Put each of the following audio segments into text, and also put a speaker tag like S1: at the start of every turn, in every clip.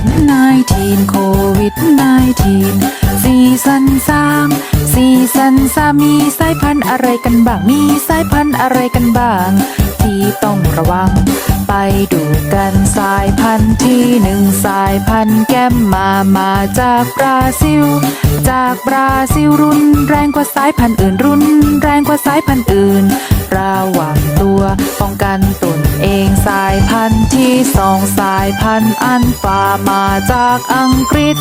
S1: ด19 โควิด19ซีซันสามซีซันสามมีสายพันธุ์อะไรกันบ้าง มีสายพันธุ์อะไรกันบ้าง ที่ต้องระวัง ไปดูกันสายพันธุ์ที่หนึ่งสายพันธุ์แก้มมามาจากบราซิล จากบราซิลรุนแรงกว่าสายพันธุ์อื่นรุนแรงกว่าสายพันธุ์อื่น ระวังตัวป้องกันตน องสายพันธุ์ที่สองสายพันธุ์อันฟามาจากอังกฤษ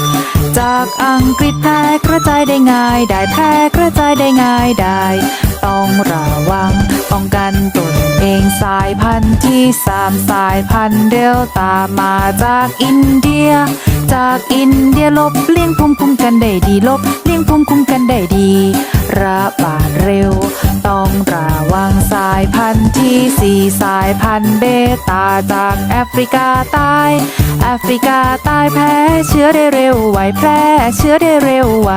S1: จากอังกฤษแพร่กระจายได้ง่าย ได้แพร่กระจายได้ง่ายได้ ต้องระวังป้องกันตนเองสายพันธุ์ที่สามสายพันธุ์เดลตามาจากอินเดีย จากอินเดียลบเลี่ยงภูมิคุ้มกันได้ดีลบเลี่ยงภูมิคุ้มกันได้ดีระบาดเร็ว ต้องระวัง พันธุ์ที่สี่สายพันธุ์เบต้าจากแอฟริกาใต้แอฟริกาใต้แพร่เชื้อได้เร็วไวแพร่เชื้อได้เร็วไว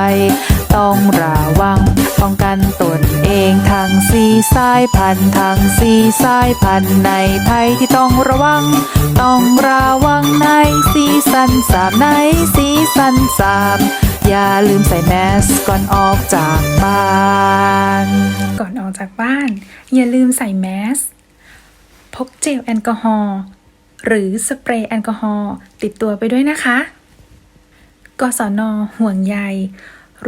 S1: ต้องระวังป้องกันตนเองทั้งสี่สายพันธุ์ทั้งสี่สายพันธุ์ในไทยที่ต้องระวัง ต้องระวังในซีซันสามในซีซันสามอย่าลืมใส่แมสก่อนออกจากบ้าน
S2: จากบ้าน อย่าลืมใส่แมสพกเจลแอลกอฮอล์หรือสเปรย์แอลกอฮอล์ติดตัวไปด้วยนะคะ กศนห่วงใย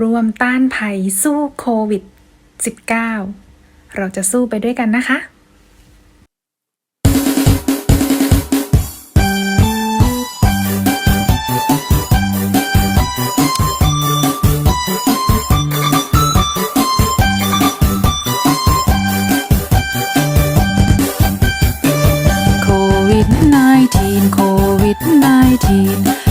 S2: รวมต้านภัยสู้โควิด -19 เราจะสู้ไปด้วยกันนะคะ
S1: -19 โควิด -19